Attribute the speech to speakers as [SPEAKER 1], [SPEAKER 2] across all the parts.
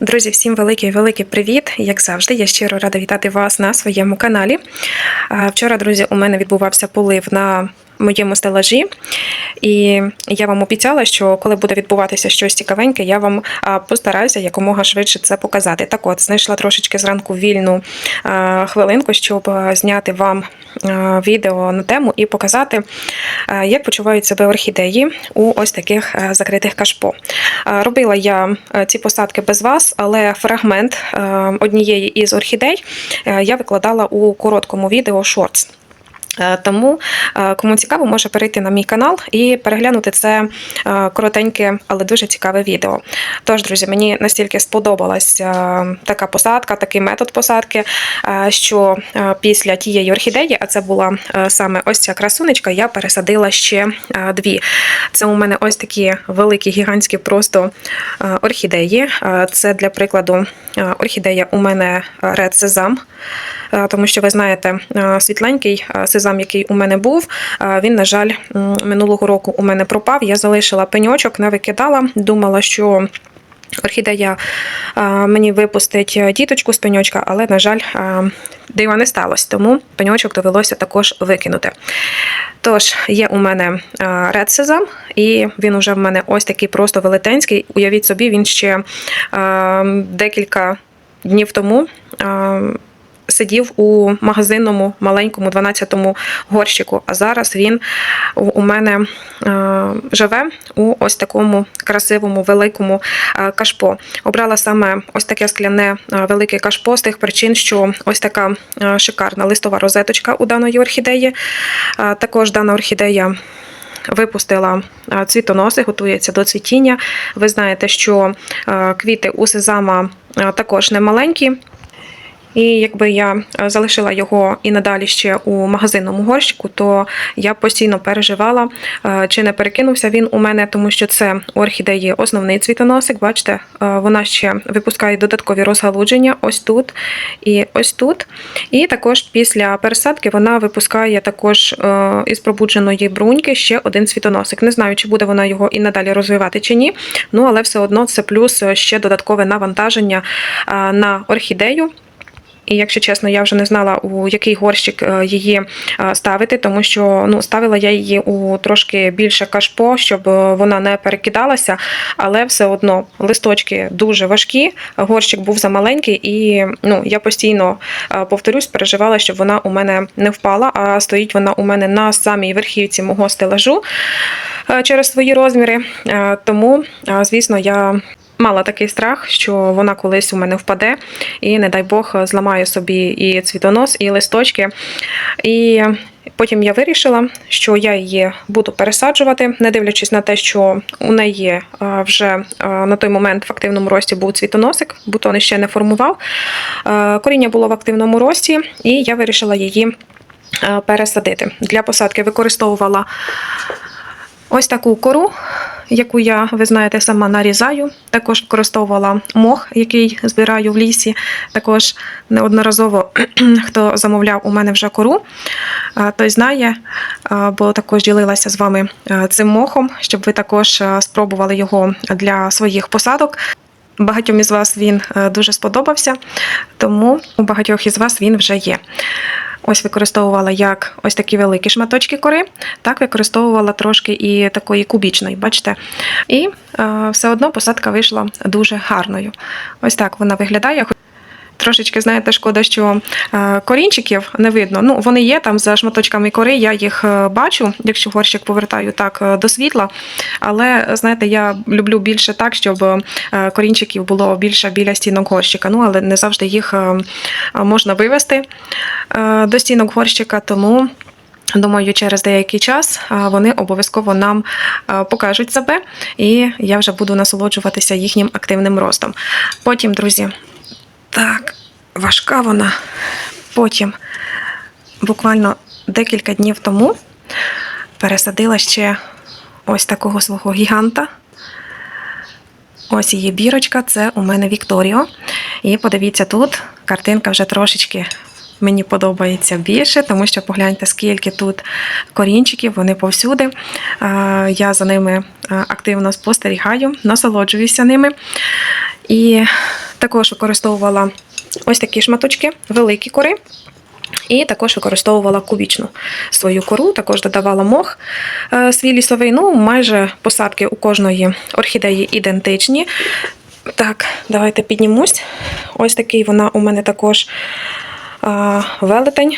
[SPEAKER 1] Друзі, всім великий великий привіт! Як завжди, я щиро рада вітати вас на своєму каналі. Вчора, друзі, у мене відбувався полив на моєму стелажі, і я вам обіцяла, що коли буде відбуватися щось цікавеньке, я вам постараюся якомога швидше це показати. Так от, знайшла трошечки зранку вільну хвилинку, щоб зняти вам відео на тему і показати, як почувають себе орхідеї у ось таких закритих кашпо. Робила я ці посадки без вас, але фрагмент однієї із орхідей я викладала у короткому відео шортс. Е, Тому, е, кому цікаво, може перейти на мій канал і переглянути це е, коротеньке, але дуже цікаве відео. Тож, друзі, мені настільки сподобалась така посадка, такий метод посадки, що після тієї орхідеї, а це була саме ось ця красунечка, я пересадила ще дві. Це у мене ось такі великі, гігантські просто орхідеї. Це для прикладу орхідея у мене Red Sesam, тому що ви знаєте, е, світленький е, сезам, який у мене був, е, він, на жаль, минулого року у мене пропав. Я залишила пеньочок, не викидала, думала, що. Орхідея е, мені випустить діточку з пеньочка, але, на жаль, е, дива не сталося, тому пеньочок довелося також викинути. Тож, є у мене е, Red Sesam, і він уже в мене ось такий просто велетенський. Уявіть собі, він ще е, декілька днів тому. Сидів у магазинному маленькому 12-му горщику, а зараз він у- мене е, живе у ось такому красивому великому е, кашпо. Обрала саме ось таке скляне е, велике кашпо з тих причин, що ось така шикарна листова розеточка у даної орхідеї. Також дана орхідея. Випустила цвітоноси, готується до цвітіння. Ви знаєте, що квіти у сезама також не маленькі. І якби я е, залишила його і надалі ще у магазинному горщику, то я постійно переживала, е, чи не перекинувся він у мене, тому що це орхідеї основний цвітоносик. Бачите, е, вона ще випускає додаткові розгалудження ось тут і ось тут. І також після пересадки вона випускає також із пробудженої бруньки ще один цвітоносик. Не знаю, чи буде вона його і надалі розвивати чи ні. Ну але все одно це плюс ще додаткове навантаження на орхідею. І якщо чесно, я вже не знала, у який горщик е, її е, ставити, тому що ну, ставила я її у трошки більше кашпо, щоб е, вона не перекидалася, але все одно листочки дуже важкі, горщик був замаленький, і ну, я постійно повторюсь, переживала, щоб вона у мене не впала, а стоїть вона у мене на самій верхівці мого стелажу через свої розміри. Тому, звісно, я мала такий страх, що вона колись у мене впаде, і, не дай Бог, зламає собі і цвітонос, і листочки. І потім я вирішила, що я її буду пересаджувати, не дивлячись на те, що у неї е, вже е, на той момент в активному рості був цвітоносик, бутон ще не формував. Е, Коріння було в активному рості, і я вирішила її пересадити. Для посадки використовувала Ось таку кору, яку я, ви знаєте, сама нарізаю. Також використовувала мох, який збираю в лісі. Також неодноразово хто замовляв у мене вже кору, той знає, бо також ділилася з вами цим мохом, щоб ви також спробували його для своїх посадок. Багатьом із вас він е, дуже сподобався, тому у багатьох із вас він вже є. Ось використовувала як ось такі великі шматочки кори, так використовувала трошки і такої кубічної, бачите? І е, все одно посадка вийшла дуже гарною. Ось так вона виглядає. Трошечки, знаєте, шкода, що е, корінчиків не видно. Ну, вони є там за шматочками кори, я їх е, бачу, якщо горщик повертаю так е, до світла. Але знаєте, я люблю більше так, щоб корінчиків було більше біля стінок горщика. Ну, але не завжди їх можна вивести до стінок горщика, тому. Думаю, через деякий час вони обов'язково нам покажуть себе, і я вже буду насолоджуватися їхнім активним ростом. Потім, друзі, так, важка вона. Потім, буквально декілька днів тому, пересадила ще ось такого свого гіганта. Ось її бірочка, це у мене Вікторіо. І подивіться тут, картинка вже трошечки мені подобається більше, тому що погляньте, скільки тут корінчиків, вони повсюди. Я за ними активно спостерігаю, насолоджуюся ними. І Також використовувала ось такі шматочки, великі кори. І також використовувала кубічну свою кору, також додавала мох е, свій лісовий. Ну, майже посадки у кожної орхідеї ідентичні. Так, давайте піднімусь. Ось такий вона у мене також велетень.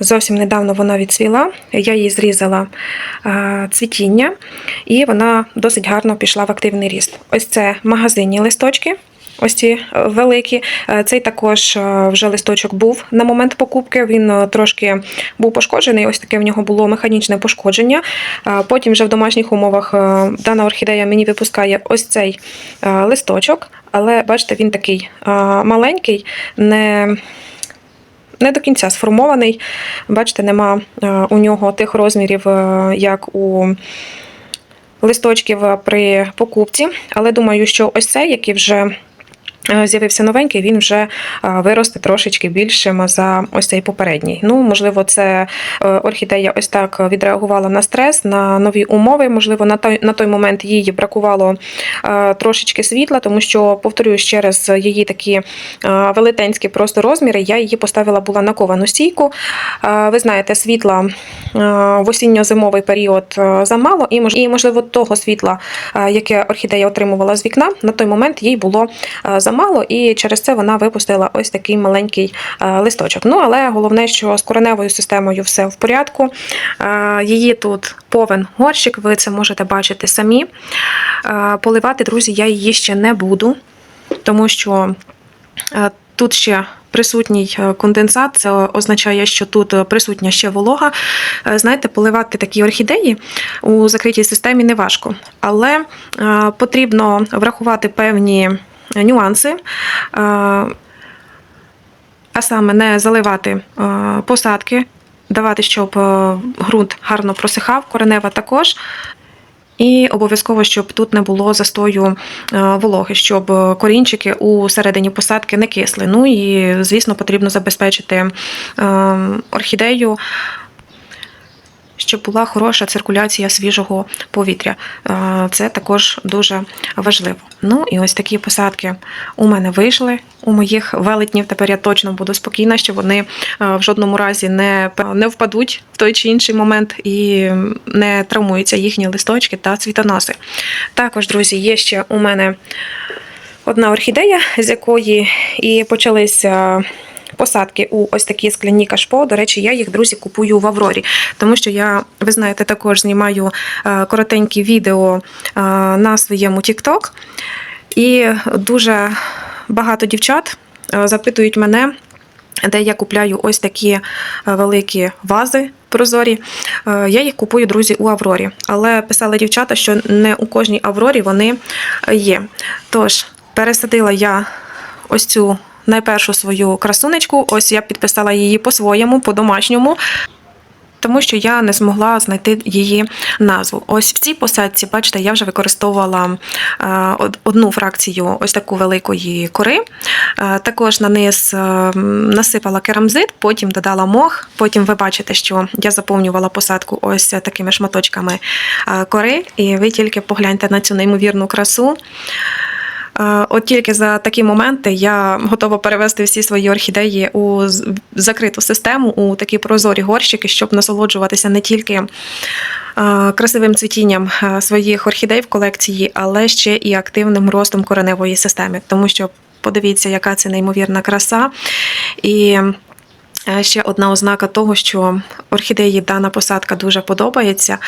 [SPEAKER 1] Зовсім недавно вона відцвіла. Я її зрізала е, цвітіння, і вона досить гарно пішла в активний ріст. Ось це магазинні листочки. Ось ці е, великі. Е, Цей також вже листочок був на момент покупки. Він трошки був пошкоджений. Ось таке в нього було механічне пошкодження. Потім вже в домашніх умовах дана орхідея мені випускає ось цей листочок, але бачите, він такий маленький, не не до кінця сформований. Бачите, нема е, у нього тих розмірів, е, як у листочків при покупці. Але думаю, що ось цей, який вже з'явився новенький, він вже е, виросте трошечки більшим за ось цей попередній. Ну, можливо, це е, орхідея ось так відреагувала на стрес, на нові умови. Можливо, на той, на той момент їй бракувало е, трошечки світла, тому що, повторюю, через її такі е, велетенські просто розміри, я її поставила була на ковану стійку. Е, Ви знаєте, світла е, в осінньо-зимовий період е, замало, і, можливо, того світла, е, яке орхідея отримувала з вікна, на той момент їй було е, замало, і через це вона випустила ось такий маленький е, листочок. Ну, але головне, що з кореневою системою все в порядку. Е, Її тут повен горщик, ви це можете бачити самі. Е, Поливати, друзі, я її ще не буду, тому що тут ще. Присутній конденсат, це означає, що тут присутня ще волога. Знаєте, поливати такі орхідеї у закритій системі не важко, але потрібно врахувати певні нюанси. Е, а саме не заливати е, посадки, давати, щоб е, ґрунт гарно просихав, коренева також. І обов'язково, щоб тут не було застою вологи, щоб корінчики у середині посадки не кисли. Ну і, звісно, потрібно забезпечити орхідею. Щоб була хороша циркуляція свіжого повітря. Е, Це також дуже важливо. Ну і ось такі посадки у мене вийшли у моїх велетнів. Тепер я точно буду спокійна, що вони е, в жодному разі не, не впадуть в той чи інший момент і не травмуються їхні листочки та цвітоноси. Також, друзі, є ще у мене одна орхідея, з якої і почалися. Посадки у ось такі скляні кашпо. До речі, я їх, друзі, купую в Аврорі, тому що я, ви знаєте, також знімаю е, коротенькі відео е, на своєму TikTok. І дуже багато дівчат е, запитують мене, де я купляю ось такі великі вази прозорі. Я їх купую, друзі, у Аврорі. Але писали дівчата, що не у кожній Аврорі вони є. Тож, пересадила я ось цю найпершу свою красунечку. Ось я підписала її по-своєму, по-домашньому. Тому що я не змогла знайти її назву. Ось в цій посадці, бачите, я вже використовувала е, одну фракцію ось таку великої кори. Е, Також на низ е, насипала керамзит, потім додала мох. Потім ви бачите, що я заповнювала посадку ось такими шматочками кори. І ви тільки погляньте на цю неймовірну красу. От тільки за такі моменти я готова перевести всі свої орхідеї у закриту систему, у такі прозорі горщики, щоб насолоджуватися не тільки красивим цвітінням своїх орхідей в колекції, але ще і активним ростом кореневої системи. Тому що подивіться, яка це неймовірна краса. І Ще одна ознака того, що орхідеї дана посадка дуже подобається.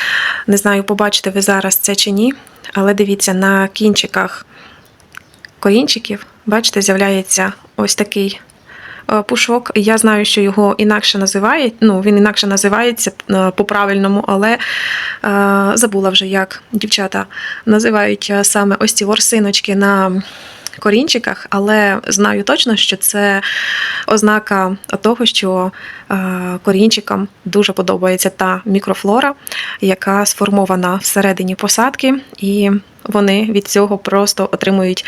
[SPEAKER 1] Не знаю, побачите ви зараз це чи ні, але дивіться на кінчиках корінчиків, бачите, з'являється ось такий е, пушок. Я знаю, що його інакше називають. Ну, він інакше називається е, по-правильному, але е, забула вже, як дівчата називають саме ось ці ворсиночки на корінчиках, але знаю точно, що це ознака того, що корінчикам дуже подобається та мікрофлора, яка сформована всередині посадки, і вони від цього просто отримують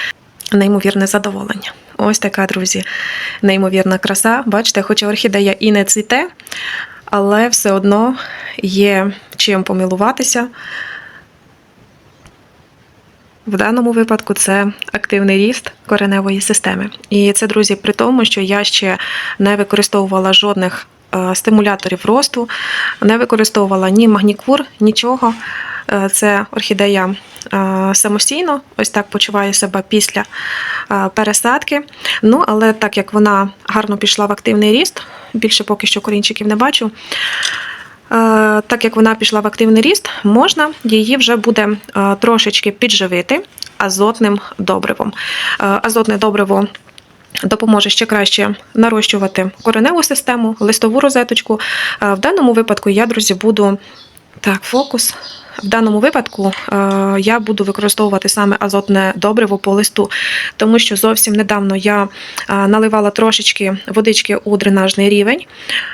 [SPEAKER 1] неймовірне задоволення. Ось така, друзі, неймовірна краса. Бачите, хоча орхідея і не цвіте, але все одно є чим помилуватися. в даному випадку це активний ріст кореневої системи. І це, друзі, при тому, що я ще не використовувала жодних е, стимуляторів росту, не використовувала ні магнікур, нічого. Е, Це орхідея е, самостійно, ось так почуває себе після е, пересадки. Ну, але так як вона гарно пішла в активний ріст, більше поки що корінчиків не бачу. Так як вона пішла в активний ріст, можна її вже буде трошечки підживити азотним добривом. Азотне добриво допоможе ще краще нарощувати кореневу систему, листову розеточку. В даному випадку я, друзі, буду так, фокус. В даному випадку е, я буду використовувати саме азотне добриво по листу, тому що зовсім недавно я е, наливала трошечки водички у дренажний рівень,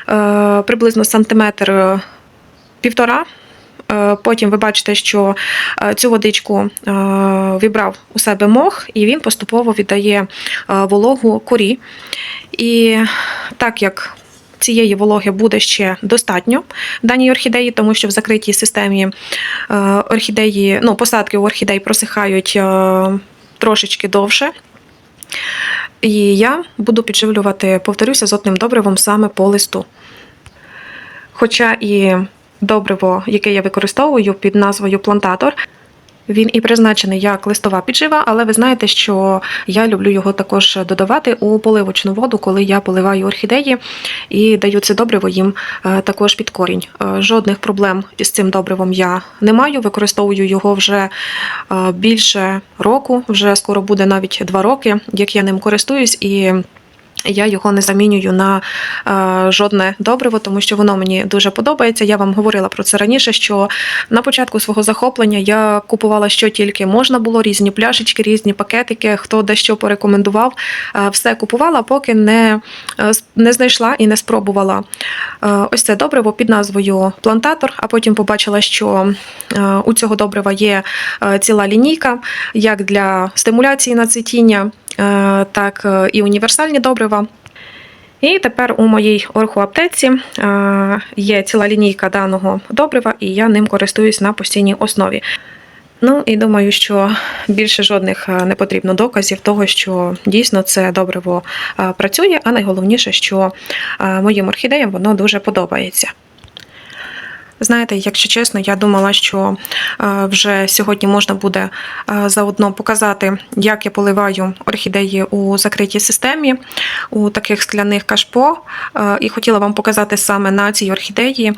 [SPEAKER 1] е, приблизно сантиметр півтора. Потім ви бачите, що цю водичку вібрав у себе мох, і він поступово віддає вологу корі. І так як цієї вологи буде ще достатньо даній орхідеї, тому що в закритій системі е, орхідеї, ну, посадки у орхідей просихають е, трошечки довше. І я буду підживлювати, повторюся, азотним добривом саме по листу. Хоча і добриво, яке я використовую під назвою плантатор, він і призначений як листова піджива, але ви знаєте, що я люблю його також додавати у поливочну воду, коли я поливаю орхідеї і даю це добриво їм е, також під корінь. Е, Жодних проблем із цим добривом я не маю. Використовую його вже е, більше року, вже скоро буде навіть два роки, як я ним користуюсь і. Я його не замінюю на е, жодне добриво, тому що воно мені дуже подобається. Я вам говорила про це раніше. Що на початку свого захоплення я купувала що тільки можна було, різні пляшечки, різні пакетики, хто де що порекомендував. Е, все купувала, поки не, е, не знайшла і не спробувала е, ось це добриво під назвою плантатор. А потім побачила, що е, у цього добрива є е, ціла лінійка, як для стимуляції на цвітіння, так е, і універсальні добрива. І тепер у моїй орхоаптеці е, є ціла лінійка даного добрива, і я ним користуюсь на постійній основі. Ну і думаю, що більше жодних е, не потрібно доказів того, що дійсно це добриво е, працює, а найголовніше, що е, моїм орхідеям воно дуже подобається. Знаєте, якщо чесно, я думала, що е, вже сьогодні можна буде е, заодно показати, як я поливаю орхідеї у закритій системі, у таких скляних кашпо. Е, І хотіла вам показати саме на цій орхідеї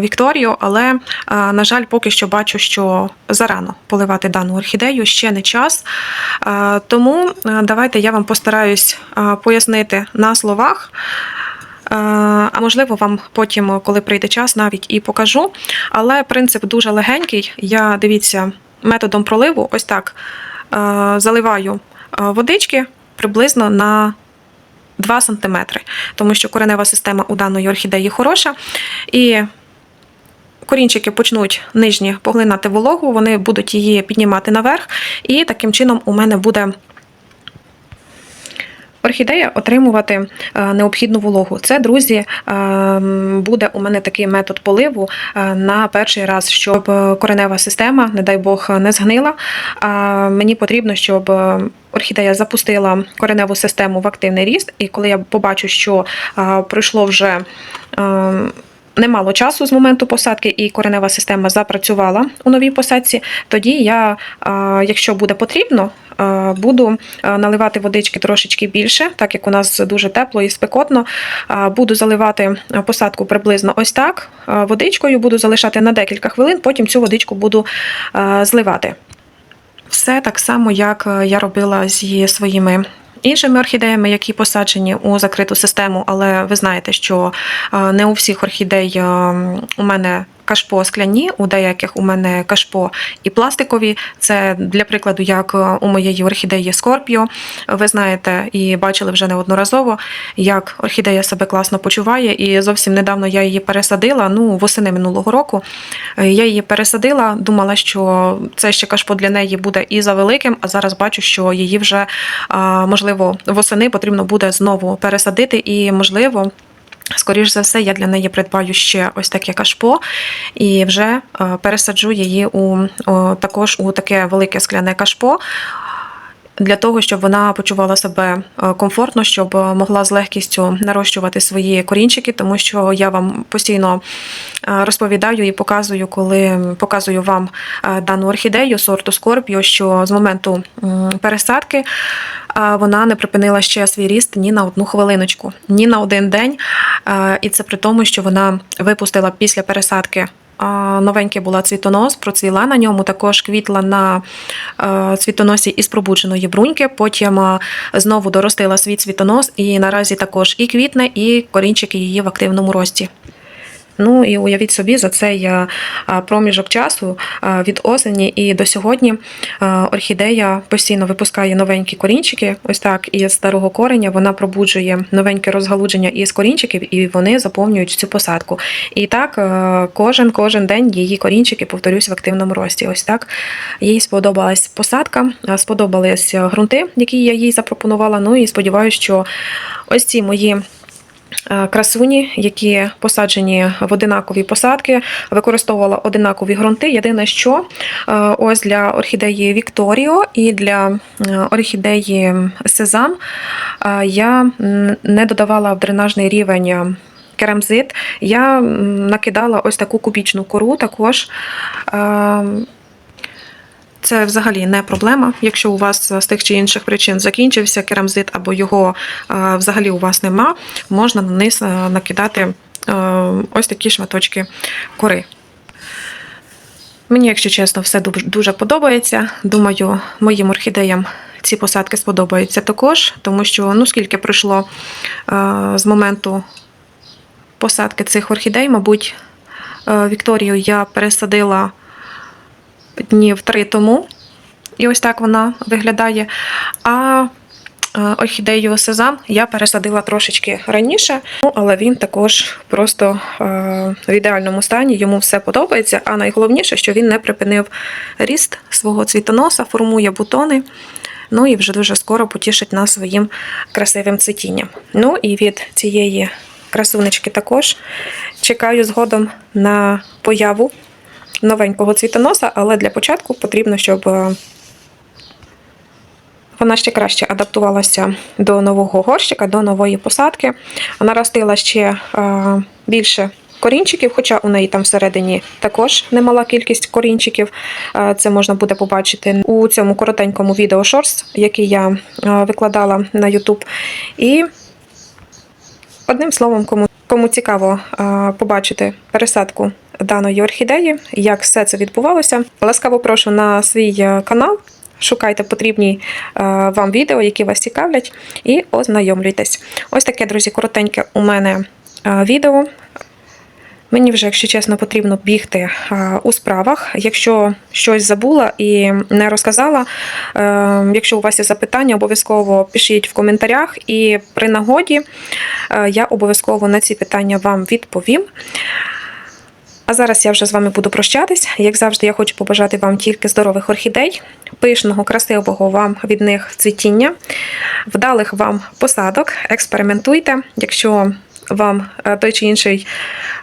[SPEAKER 1] Вікторію, але, на жаль, поки що бачу, що зарано поливати дану орхідею, ще не час. Тому давайте я вам постараюсь пояснити на словах. А можливо, вам потім, коли прийде час, навіть і покажу. Але принцип дуже легенький. Я дивіться методом проливу, ось так заливаю водички приблизно на 2 см, тому що коренева система у даної орхідеї хороша. І корінчики почнуть нижні поглинати вологу, вони будуть її піднімати наверх, і таким чином у мене буде орхідея отримувати е, необхідну вологу. Це, друзі, е, буде у мене такий метод поливу е, на перший раз, щоб коренева система, не дай Бог, не згнила. Мені потрібно, щоб орхідея запустила кореневу систему в активний ріст, і коли я побачу, що пройшло вже. Немало часу з моменту посадки, і коренева система запрацювала у новій посадці. Тоді я, якщо буде потрібно, буду наливати водички трошечки більше, так як у нас дуже тепло і спекотно. Буду заливати посадку приблизно ось так. Водичкою буду залишати на декілька хвилин, потім цю водичку буду зливати. Все так само, як я робила зі своїми. Іншими орхідеями, які посаджені у закриту систему, але ви знаєте, що е, не у всіх орхідей е, у мене кашпо скляні, у деяких у мене кашпо і пластикові. Це для прикладу, як е, у моєї орхідеї Скорпіо. Ви знаєте і бачили вже неодноразово, як орхідея себе класно почуває. І зовсім недавно я її пересадила. Ну, восени минулого року. Е, Я її пересадила, думала, що це ще кашпо для неї буде і за великим, а зараз бачу, що її вже можливо восени потрібно буде знову пересадити, і можливо. Скоріш за все, я для неї придбаю ще ось таке кашпо і вже е, пересаджу її у, також у таке велике скляне кашпо. Для того, щоб вона почувала себе е, комфортно, щоб е, могла з легкістю нарощувати свої корінчики, тому що я вам постійно е, розповідаю і показую, коли показую вам дану орхідею сорту Скорпіо, що з моменту пересадки вона не припинила ще свій ріст ні на одну хвилиночку, ні на один день. І це при тому, що вона випустила після пересадки. Новеньке була цвітонос, процвіла на ньому, також квітла на е, цвітоносі із пробудженої бруньки. Потім е, знову доростила свій цвітонос, і наразі також і квітне, і корінчики її в активному рості. Ну і уявіть собі, за цей е, е, проміжок часу е, від осені і до сьогодні орхідея постійно випускає новенькі корінчики. Ось так, із старого кореня вона пробуджує новеньке розгалудження із корінчиків, і вони заповнюють цю посадку. І так кожен кожен день її корінчики, повторюсь, в активному рості. Ось так їй сподобалась посадка, сподобались ґрунти, які я їй запропонувала. Ну і сподіваюся, що ось ці мої. Е, Красуні, які посаджені в одинакові посадки, використовувала одинакові ґрунти. Єдине, що е, ось для орхідеї Вікторіо і для е, орхідеї Сезам я не додавала в дренажний рівень. Керамзит, я накидала ось таку кубічну кору також. Це взагалі не проблема. Якщо у вас з тих чи інших причин закінчився керамзит або його е, взагалі у вас нема, можна на низ е, накидати е, ось такі шматочки кори. Мені, якщо чесно, все дуже- подобається. Думаю, моїм орхідеям ці посадки сподобаються також, тому що ну скільки пройшло з моменту посадки цих орхідей, мабуть, Вікторію я пересадила днів три тому. І ось так вона виглядає. А е, орхідею сезам я пересадила трошечки раніше, ну, але він також просто е, в ідеальному стані, йому все подобається. А найголовніше, що він не припинив ріст свого цвітоноса, формує бутони. Ну і вже дуже скоро потішить нас своїм красивим цвітінням. Ну і від цієї красунечки також чекаю згодом на появу новенького цвітоноса, але для початку потрібно, щоб е, вона ще краще адаптувалася до нового горщика, до нової посадки. Наростила ще е, більше корінчиків, хоча у неї там всередині також немала кількість корінчиків. Е, Це можна буде побачити у цьому коротенькому відео шорс, який я викладала на YouTube. І Одним словом, кому, кому цікаво побачити пересадку даної орхідеї, як все це відбувалося, ласкаво прошу на свій е, канал. Шукайте потрібні е, вам відео, які вас цікавлять, і ознайомлюйтесь. Ось таке, друзі, коротеньке у мене е, відео. Мені вже, якщо чесно, потрібно бігти у справах. Якщо щось забула і не розказала, якщо у вас є запитання, обов'язково пишіть в коментарях, і при нагоді я обов'язково на ці питання вам відповім. А зараз я вже з вами буду прощатись. Як завжди, я хочу побажати вам тільки здорових орхідей, пишного, красивого вам від них цвітіння, вдалих вам посадок, експериментуйте. Якщо вам е, той чи інший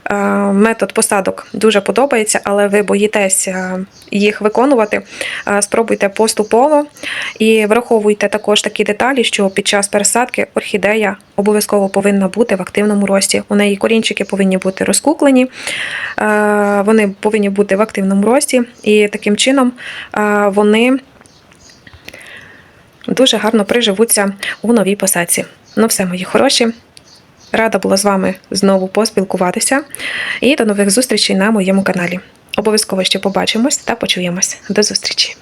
[SPEAKER 1] е, метод посадок дуже подобається, але ви боїтесь е, їх виконувати, спробуйте поступово і враховуйте також такі деталі, що під час пересадки орхідея обов'язково повинна бути в активному рості. У неї корінчики повинні бути розкуклені, вони повинні бути в активному рості, і таким чином вони дуже гарно приживуться у новій посадці. Ну, все, мої хороші. Рада була з вами знову поспілкуватися. І до нових зустрічей на моєму каналі. Обов'язково ще побачимось та почуємось. До зустрічі!